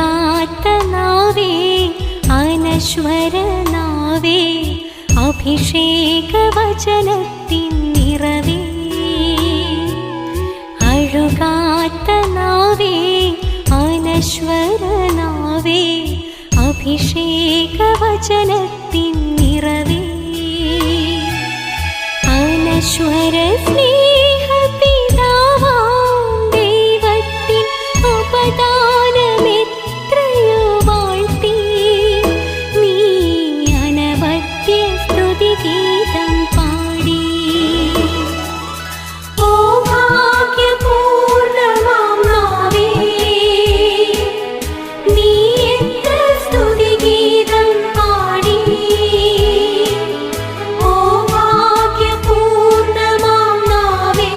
കാത്ത അനശ്വരനാവേ അഭിഷേക വചനത്തിൻ നിറവേ അഴുകാത്ത അനശ്വരനാവേ അഭിഷേക വചനത്തിൻ നിറവേ അനശ്വര സ്നേഹ പിതാവാം ദൈവത്തിൻ ഉപദാ